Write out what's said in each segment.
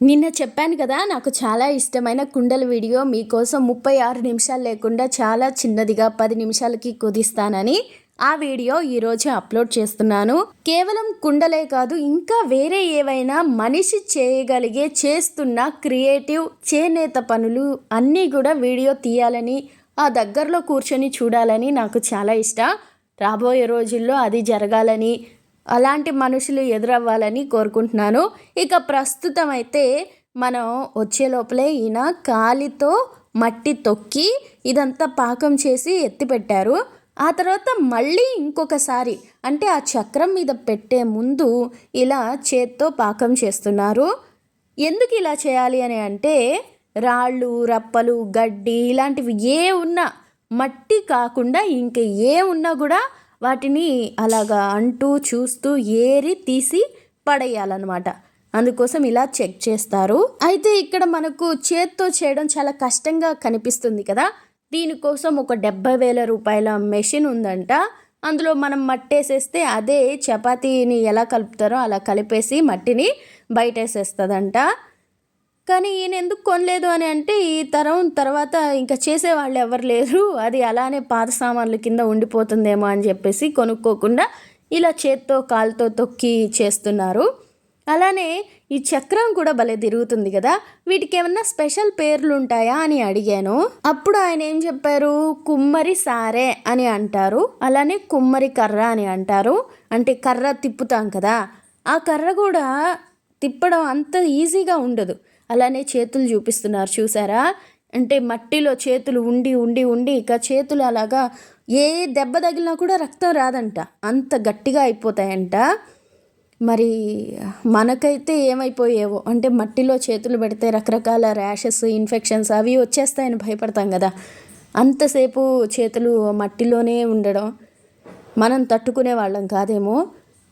నిన్న చెప్పాను కదా నాకు చాలా ఇష్టమైన కుండల వీడియో. మీకోసం ముప్పై ఆరు నిమిషాలు లేకుండా చాలా చిన్నదిగా పది నిమిషాలకి కుదిస్తానని ఆ వీడియో ఈరోజు అప్లోడ్ చేస్తున్నాను. కేవలం కుండలే కాదు ఇంకా వేరే ఏవైనా మనిషి చేయగలిగే చేస్తున్న క్రియేటివ్ చేనేత పనులు అన్నీ కూడా వీడియో తీయాలని ఆ దగ్గరలో కూర్చొని చూడాలని నాకు చాలా ఇష్టం. రాబోయే రోజుల్లో అది జరగాలని అలాంటి మనుషులు ఎదురవ్వాలని కోరుకుంటున్నాను. ఇక ప్రస్తుతం అయితే మనం వచ్చే లోపలే ఈయన కాలితో మట్టి తొక్కి ఇదంతా పాకం చేసి ఎత్తిపెట్టారు. ఆ తర్వాత మళ్ళీ ఇంకొకసారి అంటే ఆ చక్రం మీద పెట్టే ముందు ఇలా చేత్తో పాకం చేస్తున్నారు. ఎందుకు ఇలా చేయాలి అని అంటే రాళ్ళు రప్పలు గడ్డి ఇలాంటివి ఏ ఉన్నా మట్టి కాకుండా ఇంక ఏ ఉన్నా కూడా వాటిని అలాగా అంటూ చూస్తూ ఏరి తీసి పడేయాలన్నమాట. అందుకోసం ఇలా చెక్ చేస్తారు. అయితే ఇక్కడ మనకు చేత్తో చేయడం చాలా కష్టంగా కనిపిస్తుంది కదా. దీనికోసం ఒక డెబ్బై వేల రూపాయల మెషిన్ ఉందంట. అందులో మనం మట్టేసేస్తే అదే చపాతీని ఎలా కలుపుతారో అలా కలిపేసి మట్టిని బయటేసేస్తుందంట. కానీ ఈయన ఎందుకు కొనలేదు అని అంటే ఈ తరం తర్వాత ఇంకా చేసేవాళ్ళు ఎవరు లేరు. అది అలానే పాత సామాన్ల కింద ఉండిపోతుందేమో అని చెప్పేసి కొనుక్కోకుండా ఇలా చేత్తో కాలుతో తొక్కి చేస్తున్నారు. అలానే ఈ చక్రం కూడా భలే తిరుగుతుంది కదా. వీటికి ఏమన్నా స్పెషల్ పేర్లు ఉంటాయా అని అడిగాను. అప్పుడు ఆయన ఏం చెప్పారు? కుమ్మరి సారే అని అంటారు. అలానే కుమ్మరి కర్ర అని అంటారు. అంటే కర్ర తిప్పుతాం కదా. ఆ కర్ర కూడా తిప్పడం అంత ఈజీగా ఉండదు. అలానే చేతులు చూపిస్తున్నారు చూసారా? అంటే మట్టిలో చేతులు ఉండి ఉండి ఉండి ఇక చేతులు అలాగా ఏ దెబ్బ తగిలినా కూడా రక్తం రాదంట. అంత గట్టిగా అయిపోతాయంట. మరి మనకైతే ఏమైపోయేవో? అంటే మట్టిలో చేతులు పెడితే రకరకాల ర్యాషెస్ ఇన్ఫెక్షన్స్ అవి వచ్చేస్తాయని భయపడతాం కదా. అంతసేపు చేతులు మట్టిలోనే ఉండడం మనం తట్టుకునే వాళ్ళం కాదేమో.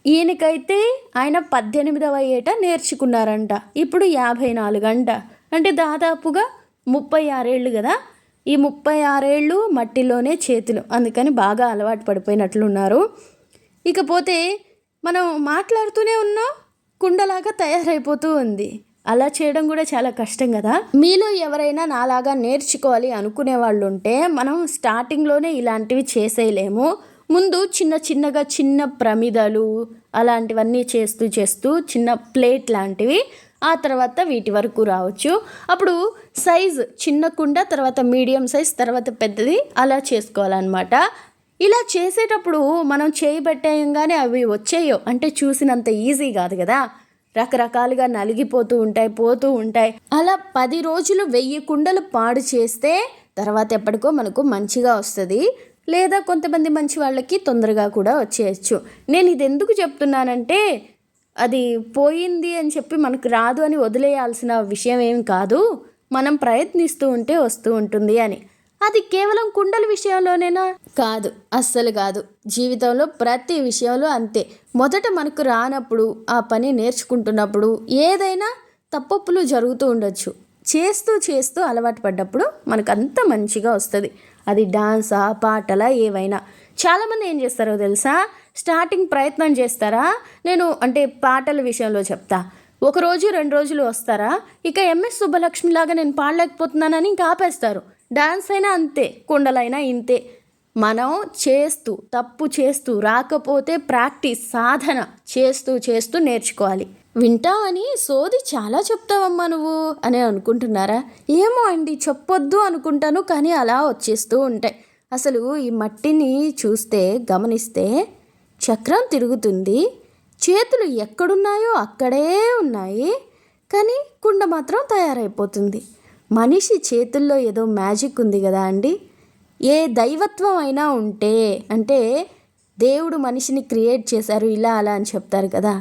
ఈయనకైతే ఆయన పద్దెనిమిదవ ఏట నేర్చుకున్నారంట. ఇప్పుడు యాభై నాలుగంట. అంటే దాదాపుగా ముప్పై ఆరేళ్ళు కదా ఈ ముప్పై ఆరేళ్ళు మట్టిలోనే చేతులు. అందుకని బాగా అలవాటు పడిపోయినట్లున్నారు. ఇకపోతే మనం మాట్లాడుతూనే ఉన్నాం కుండలాగా తయారైపోతూ ఉంది. అలా చేయడం కూడా చాలా కష్టం కదా మీలో ఎవరైనా నాలాగా నేర్చుకోవాలి అనుకునే వాళ్ళు ఉంటే మనం స్టార్టింగ్లోనే ఇలాంటివి చేసేయలేము. ముందు చిన్న చిన్నగా చిన్న ప్రమిదలు అలాంటివన్నీ చేస్తూ చేస్తూ చిన్న ప్లేట్ లాంటివి ఆ తర్వాత వీటి వరకు రావచ్చు. అప్పుడు సైజ్ చిన్న కుండ తర్వాత మీడియం సైజ్ తర్వాత పెద్దది అలా చేసుకోవాలన్నమాట. ఇలా చేసేటప్పుడు మనం చేయబట్టేయంగానే అవి వచ్చేయో అంటే చూసినంత ఈజీ కాదు కదా. రకరకాలుగా నలిగిపోతూ ఉంటాయి పోతూ ఉంటాయి. అలా పది రోజులు వెయ్యి కుండలు పాడు చేస్తే తర్వాత ఎప్పటికో మనకు మంచిగా వస్తుంది. లేదా కొంతమంది మంచి వాళ్ళకి తొందరగా కూడా వచ్చేయచ్చు. నేను ఇది ఎందుకు చెప్తున్నానంటే అది పోయింది అని చెప్పి మనకు రాదు అని వదిలేయాల్సిన విషయం ఏం కాదు. మనం ప్రయత్నిస్తూ ఉంటే వస్తూ ఉంటుంది అని. అది కేవలం కుండల విషయంలోనేనా? కాదు. అస్సలు కాదు. జీవితంలో ప్రతి విషయంలో అంతే. మొదట మనకు రానప్పుడు ఆ పని నేర్చుకుంటున్నప్పుడు ఏదైనా తప్పప్పులు జరుగుతూ ఉండొచ్చు. చేస్తూ చేస్తూ అలవాటు పడ్డప్పుడు మనకు అంత మంచిగా వస్తుంది. అది డాన్సా పాటలా ఏవైనా. చాలామంది ఏం చేస్తారో తెలుసా? స్టార్టింగ్ ప్రయత్నం చేస్తారా? నేను అంటే పాటల విషయంలో చెప్తా. ఒక రోజు రెండు రోజులు వస్తారా? ఇక ఎంఎస్ సుబ్బలక్ష్మి లాగా నేను పాడలేకపోతున్నానని ఇంకా ఆపేస్తారు. డాన్స్ అయినా అంతే కుండలైనా ఇంతే. మనం చేస్తూ తప్పు చేస్తూ రాకపోతే ప్రాక్టీస్ సాధన చేస్తూ చేస్తూ నేర్చుకోవాలి. వింటావని సోది చాలా చెప్తావమ్మా నువ్వు అని అనుకుంటున్నారా? ఏమో అండి చెప్పొద్దు అనుకుంటాను కానీ అలా వచ్చేస్తూ ఉంటాయి. అసలు ఈ మట్టిని చూస్తే గమనిస్తే చక్రం తిరుగుతుంది. చేతులు ఎక్కడున్నాయో అక్కడే ఉన్నాయి కానీ కుండ మాత్రం తయారైపోతుంది. మనిషి చేతుల్లో ఏదో మ్యాజిక్ ఉంది కదా అండి? ఏ దైవత్వం అయినా ఉంటే అంటే దేవుడు మనిషిని క్రియేట్ చేశారు ఇలా అలా అని చెప్తారు కదా.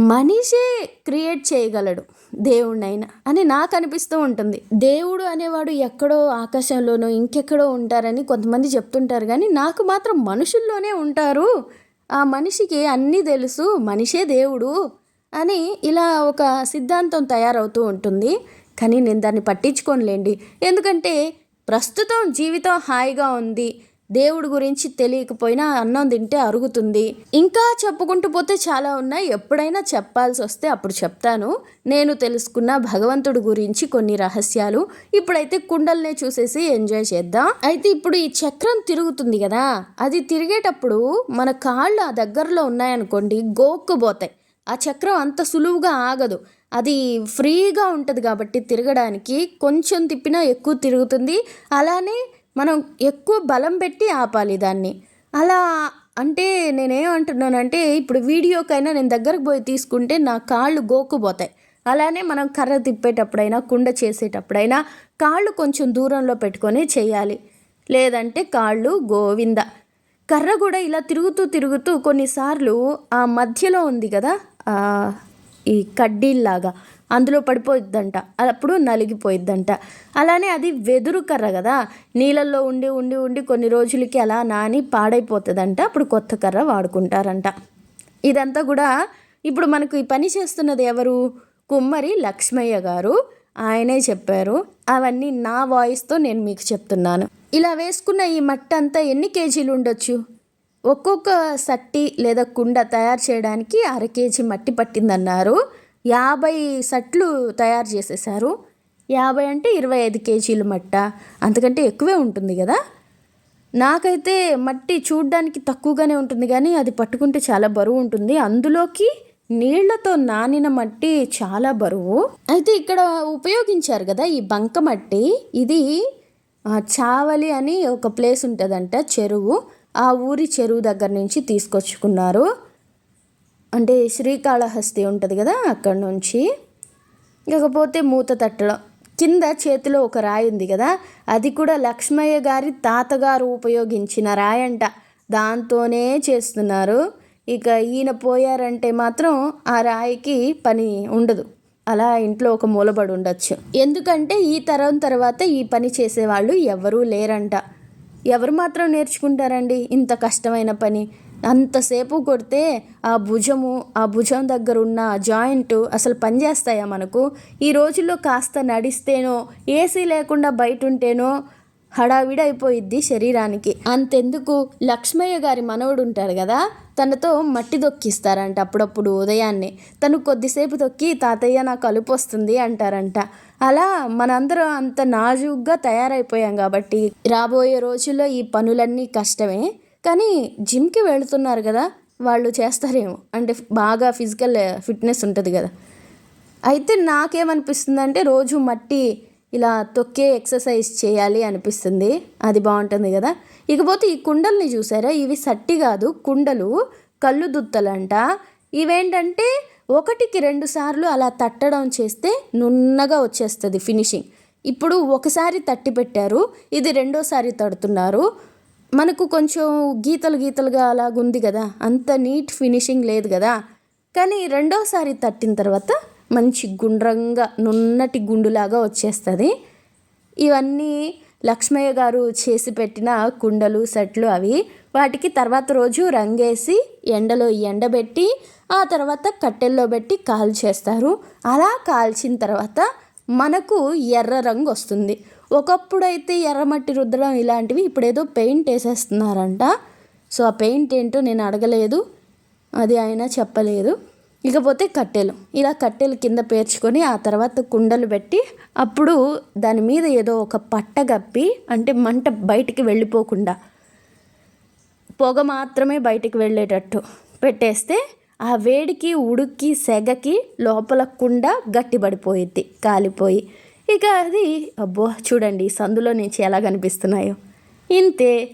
మనిషే క్రియేట్ చేయగలడు దేవుణ్ణైనా అని నాకు అనిపిస్తూ ఉంటుంది. దేవుడు అనేవాడు ఎక్కడో ఆకాశంలోనో ఇంకెక్కడో ఉంటారని కొంతమంది చెప్తుంటారు. కానీ నాకు మాత్రం మనుషుల్లోనే ఉంటారు. ఆ మనిషికి అన్నీ తెలుసు మనిషే దేవుడు అని ఇలా ఒక సిద్ధాంతం తయారవుతూ ఉంటుంది. కానీ నేను దాన్ని పట్టించుకోనులేండి. ఎందుకంటే ప్రస్తుతం జీవితం హాయిగా ఉంది. దేవుడి గురించి తెలియకపోయినా అన్నం తింటే అరుగుతుంది. ఇంకా చెప్పుకుంటూ పోతే చాలా ఉన్నాయి. ఎప్పుడైనా చెప్పాల్సి వస్తే అప్పుడు చెప్తాను. నేను తెలుసుకున్న భగవంతుడి గురించి కొన్ని రహస్యాలు. ఇప్పుడైతే కుండల్నే చూసేసి ఎంజాయ్ చేద్దాం. అయితే ఇప్పుడు ఈ చక్రం తిరుగుతుంది కదా. అది తిరిగేటప్పుడు మన కాళ్ళు ఆ దగ్గరలో ఉన్నాయనుకోండి గోక్కుపోతాయి ఆ చక్రం అంత సులువుగా ఆగదు. అది ఫ్రీగా ఉంటుంది కాబట్టి తిరగడానికి కొంచెం తిప్పినా ఎక్కువ తిరుగుతుంది. అలానే మనం ఎక్కువ బలం పెట్టి ఆపాలి దాన్ని. అలా అంటే నేనేమంటున్నానంటే ఇప్పుడు వీడియోకైనా నేను దగ్గరకు పోయి తీసుకుంటే నా కాళ్ళు గోకుపోతాయి అలానే మనం కర్ర తిప్పేటప్పుడైనా కుండ చేసేటప్పుడైనా కాళ్ళు కొంచెం దూరంలో పెట్టుకొని చేయాలి. లేదంటే కాళ్ళు గోవింద. కర్ర కూడా ఇలా తిరుగుతూ తిరుగుతూ కొన్నిసార్లు ఆ మధ్యలో ఉంది కదా ఈ కడ్డీల్లాగా. అందులో పడిపోయిద్దంట. అప్పుడు నలిగిపోయిద్దంట. అలానే అది వెదురు కర్ర కదా. నీళ్ళల్లో ఉండి ఉండి ఉండి కొన్ని రోజులకి అలా నాని పాడైపోతుందంట. అప్పుడు కొత్త కర్ర వాడుకుంటారంట. ఇదంతా కూడా ఇప్పుడు మనకు ఈ పని చేస్తున్నది ఎవరు? కుమ్మరి లక్ష్మయ్య గారు. ఆయనే చెప్పారు. అవన్నీ నా వాయిస్తో నేను మీకు చెప్తున్నాను. ఇలా వేసుకున్న ఈ మట్టి అంతా ఎన్ని కేజీలు ఉండొచ్చు? ఒక్కొక్క సట్టి లేదా కుండ తయారు చేయడానికి అర కేజీ మట్టి పట్టిందన్నారు. యాభై సట్లు తయారు చేసేసారు యాభై అంటే ఇరవై ఐదు కేజీలు మట్ట. అంతకంటే ఎక్కువే ఉంటుంది కదా? నాకైతే మట్టి చూడ్డానికి తక్కువగానే ఉంటుంది కానీ అది పట్టుకుంటే చాలా బరువు ఉంటుంది. అందులోకి నీళ్ళతో నానిన మట్టి చాలా బరువు. అయితే ఇక్కడ ఉపయోగించారు కదా ఈ బంక మట్టి. ఇది చావలి అని ఒక ప్లేస్ ఉంటుందంట చెరువు. ఆ ఊరి చెరువు దగ్గర నుంచి తీసుకొచ్చుకున్నారు. అంటే శ్రీకాళహస్తి ఉంటుంది కదా అక్కడ నుంచి. ఇకపోతే మూత తట్టడం. కింద చేతిలో ఒక రాయి ఉంది కదా అది కూడా లక్ష్మయ్య గారి తాతగారు ఉపయోగించిన రాయి అంట దాంతోనే చేస్తున్నారు. ఇక ఈయన పోయారంటే మాత్రం ఆ రాయికి పని ఉండదు. అలా ఇంట్లో ఒక మూలబడి ఉండొచ్చు. ఎందుకంటే ఈ తరం తర్వాత ఈ పని చేసేవాళ్ళు ఎవరూ లేరంట. ఎవరు మాత్రం నేర్చుకుంటారండి ఇంత కష్టమైన పని? అంతసేపు కొడితే ఆ భుజము ఆ భుజం దగ్గర ఉన్న జాయింట్ అసలు పనిచేస్తాయా మనకు? ఈ రోజుల్లో కాస్త నడిస్తేనో ఏసీ లేకుండా బయట ఉంటేనో హడావిడైపోయిద్ది అయిపోయిద్ది శరీరానికి. అంతెందుకు? లక్ష్మయ్య గారి మనవడు ఉంటాడు కదా తనతో మట్టి దొక్కిస్తారంట అప్పుడప్పుడు ఉదయాన్నే. తను కొద్దిసేపు తొక్కి తాతయ్య నాకు కలుపు వస్తుంది అంటారంట. అలా మనందరం అంత నాజుగ్గా తయారైపోయాం కాబట్టి రాబోయే రోజుల్లో ఈ పనులన్నీ కష్టమే. కానీ జిమ్కి వెళుతున్నారు కదా వాళ్ళు చేస్తారేమో. అంటే బాగా ఫిజికల్ ఫిట్నెస్ ఉంటుంది కదా. అయితే నాకేమనిపిస్తుందంటే రోజు మట్టి ఇలా తొక్కే ఎక్సర్సైజ్ చేయాలి అనిపిస్తుంది. అది బాగుంటుంది కదా. ఇకపోతే ఈ కుండల్ని చూసారా? ఇవి సట్టి కాదు కుండలు కళ్ళు దుత్తలంట. ఇవేంటంటే ఒకటికి రెండు సార్లు అలా తట్టడం చేస్తే నున్నగా వచ్చేస్తుంది ఫినిషింగ్. ఇప్పుడు ఒకసారి తట్టి పెట్టారు ఇది రెండోసారి తడుతున్నారు. మనకు కొంచెం గీతలు గీతలుగా అలాగుంది కదా అంత నీట్ ఫినిషింగ్ లేదు కదా. కానీ రెండోసారి తట్టిన తర్వాత మంచి గుండ్రంగా నున్నటి గుండులాగా వచ్చేస్తుంది. ఇవన్నీ లక్ష్మయ్య గారు చేసి పెట్టిన కుండలు సెట్లు అవి వాటికి తర్వాత రోజు రంగేసి ఎండలో ఎండబెట్టి ఆ తర్వాత కట్టెల్లో పెట్టి కాల్చేస్తారు. అలా కాల్చిన తర్వాత మనకు ఎర్ర రంగు వస్తుంది. ఒకప్పుడు అయితే ఎర్రమట్టి రుద్దడం ఇలాంటివి ఇప్పుడేదో పెయింట్ వేసేస్తున్నారంట. సో ఆ పెయింట్ ఏంటో నేను అడగలేదు. అది ఆయన చెప్పలేదు. ఇకపోతే కట్టెలు. ఇలా కట్టెలు కింద పేర్చుకొని ఆ తర్వాత కుండలు పెట్టి అప్పుడు దాని మీద ఏదో ఒక పట్ట కప్పి అంటే మంట బయటికి వెళ్ళిపోకుండా పొగ మాత్రమే బయటికి వెళ్ళేటట్టు పెట్టేస్తే ఆ వేడికి ఉడుక్కి సెగకి లోపల కుండ గట్టిపడిపోయిద్ది కాలిపోయి. ఇక అది అబ్బో చూడండి సందులో నుంచి ఎలా కనిపిస్తున్నాయో. ఇంతే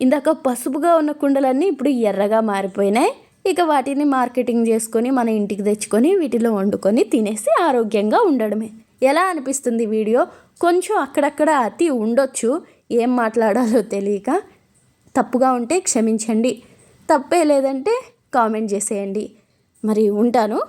ఇందాక పసుపుగా ఉన్న కుండలన్నీ ఇప్పుడు ఎర్రగా మారిపోయినాయి. ఇక వాటిని మార్కెటింగ్ చేసుకొని మన ఇంటికి తెచ్చుకొని వీటిలో వండుకొని తినేసి ఆరోగ్యంగా ఉండడమే. ఎలా అనిపిస్తుంది వీడియో? కొంచెం అక్కడక్కడ అతి ఉండొచ్చు. ఏం మాట్లాడాలో తెలియక. తప్పుగా ఉంటే క్షమించండి. తప్పే లేదంటే కామెంట్ చేసేయండి. మరి ఉంటాను.